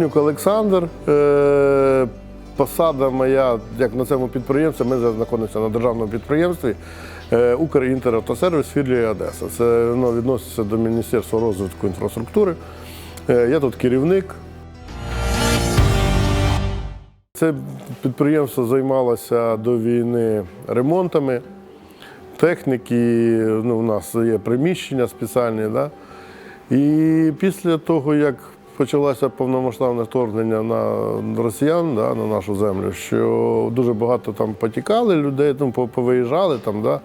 Гринюк Олександр. Е, Посада моя, як на цьому підприємстві, ми зараз знаходимося на державному підприємстві е, Укрінтеравтосервіс філії Одеса. Це ну, відноситься до Міністерства розвитку інфраструктури. Е, Я тут керівник. Це підприємство займалося до війни ремонтами техніки. Ну, у нас є приміщення спеціальні. Да? І після того, як почалося повномасштабне вторгнення на росіян да, на нашу землю, що дуже багато там потікали людей, ну, по- повиїжджали там. Да.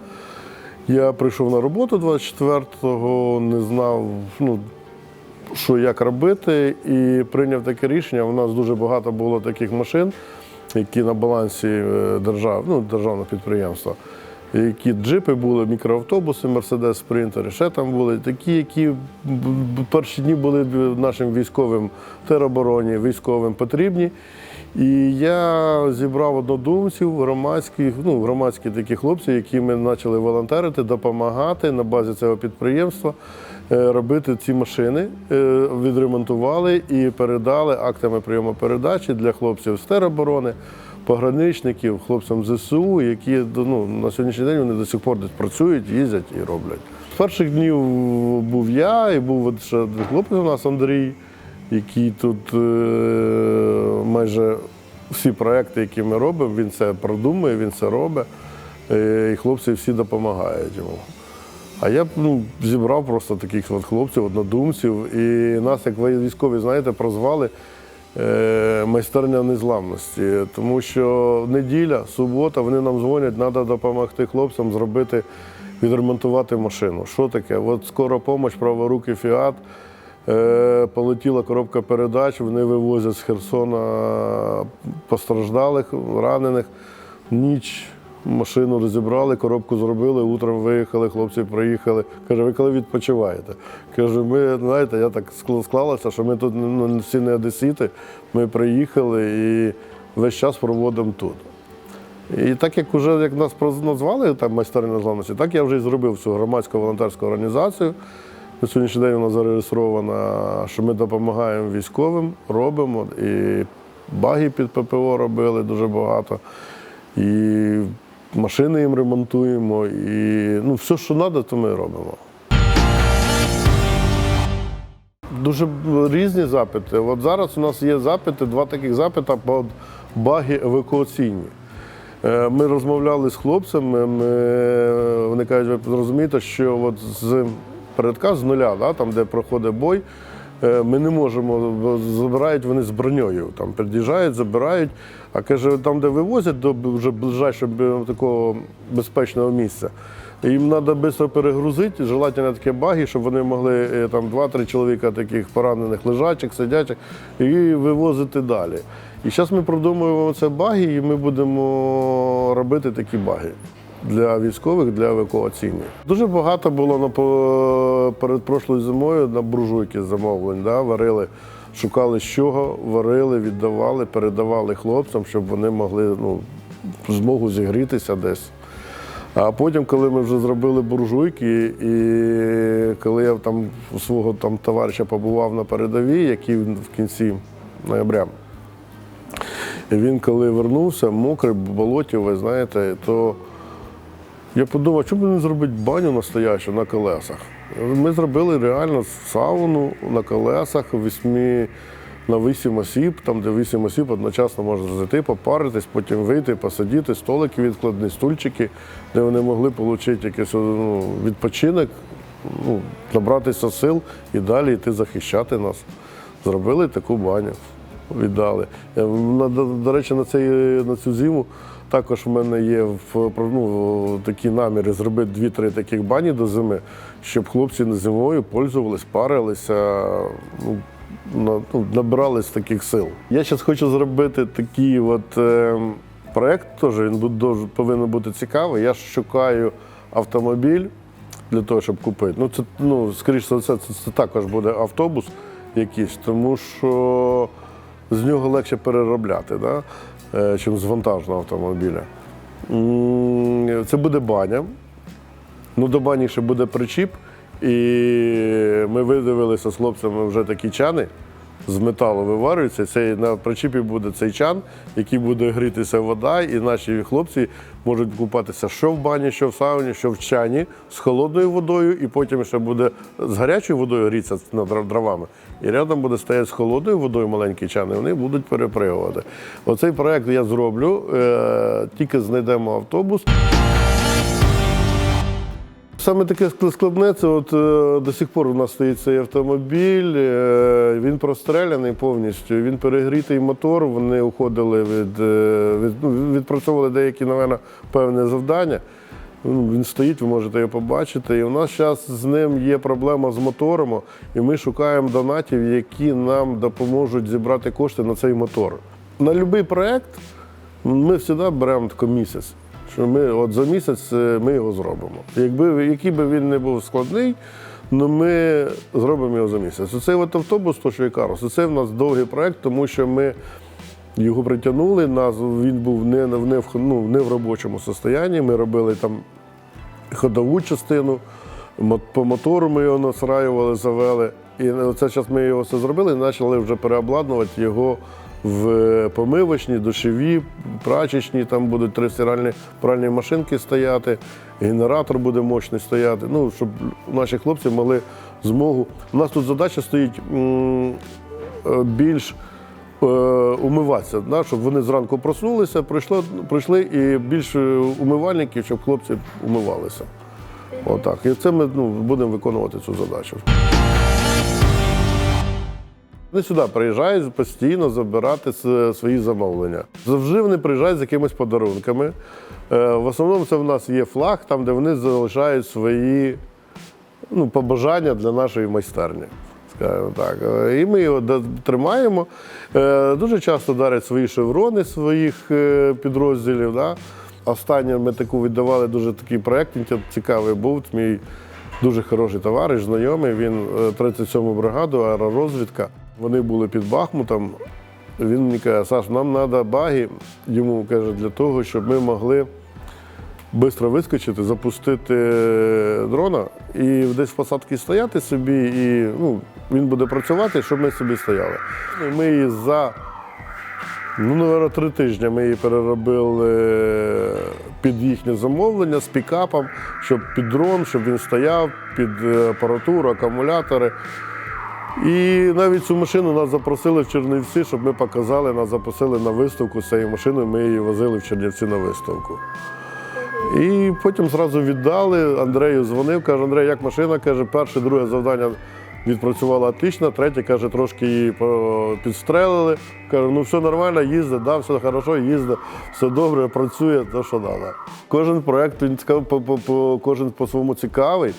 Я прийшов на роботу 24-го, не знав, ну, що як робити, і прийняв таке рішення. У нас дуже багато було таких машин, які на балансі е, держав, ну, державного підприємства. Які джипи були, мікроавтобуси, Мерседес Спринтер, ще там були такі, які перші дні були нашим військовим теробороні, військовим потрібні. І я зібрав однодумців, громадських, ну, громадські такі хлопці, які ми почали волонтерити, допомагати на базі цього підприємства е, робити ці машини, е, відремонтували і передали актами прийому передачі для хлопців з тероборони, пограничників, хлопцям ЗСУ, які ну, на сьогоднішній день вони до сих пор десь працюють, їздять і роблять. З перших днів був я і був ще хлопець у нас Андрій, який тут е, майже всі проекти, які ми робимо, він це продумує, він це робить. Е, І хлопці всі допомагають йому. А я ну, зібрав просто таких от хлопців, однодумців, і нас, як військові, знаєте, прозвали майстерня незламності. Тому що неділя, субота, вони нам дзвонять, треба допомогти хлопцям зробити, відремонтувати машину. Що таке? От скоро права руки фіат. Е, полетіла коробка передач, вони вивозять з Херсона постраждалих, ранених. Ніч машину розібрали, коробку зробили, утром виїхали, хлопці приїхали. Каже, ви коли відпочиваєте? Каже, ми, знаєте, я так скла- склалося, що ми тут ну, всі не одесіти, ми приїхали і весь час проводимо тут. І так як уже як нас назвали там майстерня незламності, так я вже і зробив цю громадську волонтерську організацію. На сьогоднішній день вона зареєстрована, що ми допомагаємо військовим, робимо. І баги під ППО робили дуже багато. І машини їм ремонтуємо. І ну, все, що треба, то ми робимо. Дуже різні запити. От зараз у нас є запити, два таких запити по баги евакуаційні. Е, Ми розмовляли з хлопцями, ми, вони кажуть, ви розумієте, що от з передка з нуля, да, там, де проходить бой, ми не можемо, бо забирають вони з броньою. Там під'їжджають, забирають. А каже, там, де вивозять до вже ближайшого такого безпечного місця. Їм треба швидко перегрузити, желательно такі баги, щоб вони могли е, там два-три чоловіка таких поранених лежачих, сидячих, і вивозити далі. І зараз ми продумуємо це баги, і ми будемо робити такі баги для військових, для евакуаційних. Дуже багато було на перед прошлою зимою на буржуйки замовлень. Да? Варили, шукали з чого, варили, віддавали, передавали хлопцям, щоб вони могли ну, змогу зігрітися десь. А потім, коли ми вже зробили буржуйки, і коли я там у свого там товариша побував на передовій, який в кінці ноября, і він коли вернувся, мокрий, в болоті, ви знаєте, то я подумав, чому не зробити баню настоящу на колесах. Ми зробили реально сауну на колесах, вісьмі, на вісім осіб, там, де вісім осіб одночасно можна зайти, попаритись, потім вийти, посидіти, столики відкладні, стульчики, де вони могли отримати якийсь ну, відпочинок, ну, набратися сил і далі йти захищати нас. Зробили таку баню, віддали. Е, до речі, на, цей, на цю зиму також в мене є в, ну, такі наміри зробити дві-три таких бані до зими, щоб хлопці на зимою пользувались, парилися, ну, ну, набирались таких сил. Я зараз хочу зробити такий от, е, проєкт, теж він повинен бути цікавий. Я шукаю автомобіль для того, щоб купити. Ну, це, ну, скоріше за все, це, це також буде автобус якийсь, тому що з нього легше переробляти, да? Е, чим з вантажного автомобіля. Це буде баня. Ну, до бані ще буде причіп. І ми видивилися з хлопцями вже такі чани, з металу виварюється. Цей на причіпі буде цей чан, який буде грітися вода, і наші хлопці можуть купатися що в бані, що в сауні, що в чані з холодною водою, і потім ще буде з гарячою водою грітися над дровами. І рядом буде стояти з холодною водою маленький чан, і вони будуть перепригувати. Оцей проект я зроблю, е, тільки знайдемо автобус. Саме таке складне, це от е, до сих пор у нас стоїть цей автомобіль, е, він простреляний повністю, він перегрітий мотор, вони уходили від, е, від ну, відпрацьовували деякі, напевно, певне завдання. Ну, Він стоїть, ви можете його побачити. І у нас зараз з ним є проблема з мотором, і ми шукаємо донатів, які нам допоможуть зібрати кошти на цей мотор. На будь-який проєкт ми завжди беремо тако місяць. Що ми от за місяць е, ми його зробимо. Якби який би він не був складний, але ми зробимо його за місяць. Оцей от автобус, то що я кажу, це в нас довгий проєкт, тому що ми його притягнули. Він був не, не, в, ну, не в робочому стані. Ми робили там ходову частину, по мотору ми його насраювали, завели. І це зараз ми його все зробили і почали вже переобладнувати його в помивочні, душові, прачечні, там будуть три стиральні пральні машинки стояти, генератор буде мощний стояти. Ну, щоб наші хлопці мали змогу. У нас тут задача стоїть е, більш е, умиватися, да, щоб вони зранку проснулися, прийшло, прийшли і більше умивальників, щоб хлопці умивалися. Отак. І це ми ну, будемо виконувати цю задачу. Вони сюди приїжджають постійно забирати свої замовлення. Завжди вони приїжджають з якимись подарунками. Е, В основному це в нас є флаг, там, де вони залишають свої ну, побажання для нашої майстерні. Скажімо так. Е, І ми його тримаємо. Е, Дуже часто дарять свої шеврони своїх підрозділів. Да? Останнє ми таку віддавали дуже такий проєкт інте- цікавий був. Мій дуже хороший товариш, знайомий. Він е, 37-му бригаду, аеророзвідка. Вони були під Бахмутом. Він мені каже, Саш, нам треба баги, йому каже, для того, щоб ми могли швидко вискочити, запустити дрона і десь в посадці стояти собі, і ну, він буде працювати, щоб ми собі стояли. І Ми її за ну, наверное, три тижні ми її переробили під їхнє замовлення з пікапом, щоб під дрон, щоб він стояв, під е, апаратуру, акумулятори. І навіть цю машину нас запросили в Чернівці, щоб ми показали, нас запросили на виставку з цією машиною, ми її возили в Чернівці на виставку. І потім зразу віддали. Андрею дзвонив, каже, Андрей, як машина? Каже, перше, друге завдання відпрацювала отлично, третє, каже, трошки її підстрелили. Каже, ну все нормально, їздить, да, все хорошо, їздить, все добре, працює, то що треба. Кожен проєкт він цікавий, кожен по-своєму цікавий.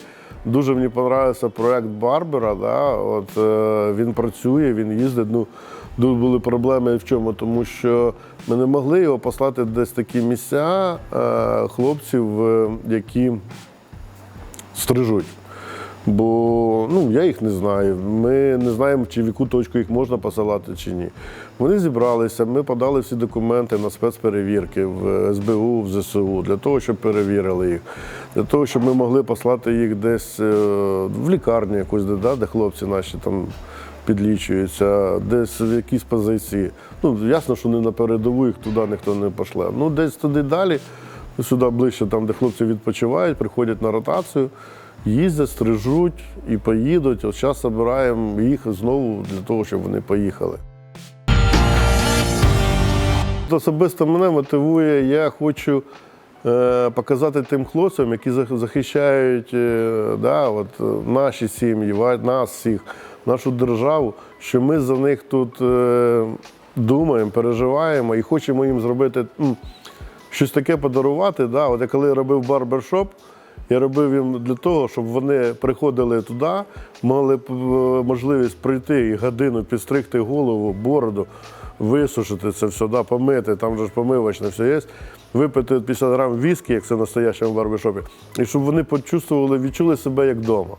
Дуже мені подобається проект Барбера. Да? От, е, він працює, він їздить. Ну, Тут були проблеми в чому, тому що ми не могли його послати десь такі місця е, хлопців, е, які стрижуть. Бо ну, я їх не знаю. Ми не знаємо, чи в яку точку їх можна посилати, чи ні. Вони зібралися, ми подали всі документи на спецперевірки в СБУ, в ЗСУ, для того, щоб перевірили їх, для того, щоб ми могли послати їх десь е, в лікарню якусь, де, де хлопці наші там підлічуються, десь в якісь позиції. Ну, ясно, що не на передову їх туди ніхто не пошле. Ну, десь туди далі, сюди ближче, там, де хлопці відпочивають, приходять на ротацію, їздять, стрижуть і поїдуть. От зараз збираємо їх знову для того, щоб вони поїхали. Особисто мене мотивує, я хочу е, показати тим хлопцям, які захищають е, да, от, е, наші сім'ї, нас всіх, нашу державу, що ми за них тут думаємо, переживаємо і хочемо їм зробити щось таке подарувати. Да. От я коли робив барбершоп, я робив їм для того, щоб вони приходили туди, мали е, можливість прийти і годину підстригти голову, бороду, висушити це все, да, помити, там же ж помивочне все є, випити 50 грам віскі, як це в настоящому барбершопі, і щоб вони почувствували, відчули себе як вдома.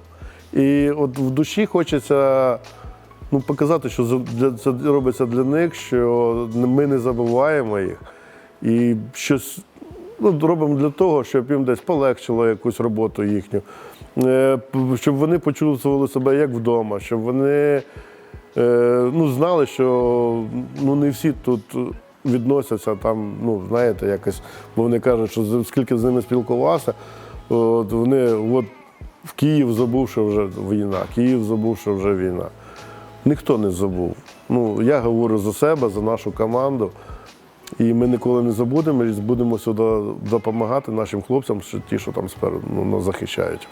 І от в душі хочеться ну, показати, що це робиться для них, що ми не забуваємо їх. І щось ну, робимо для того, щоб їм десь полегшило якусь роботу їхню, е, щоб вони почувствували себе як вдома, щоб вони е, ну, знали, що ну, не всі тут відносяться там, ну, знаєте, якось, бо вони кажуть, що скільки з ними спілкувався, от вони от в Київ забув, що вже війна, Київ забув, що вже війна. Ніхто не забув. Ну, я говорю за себе, за нашу команду. І ми ніколи не забудемо, і будемо сюди допомагати нашим хлопцям, що ті, що там спереду ну, нас захищають.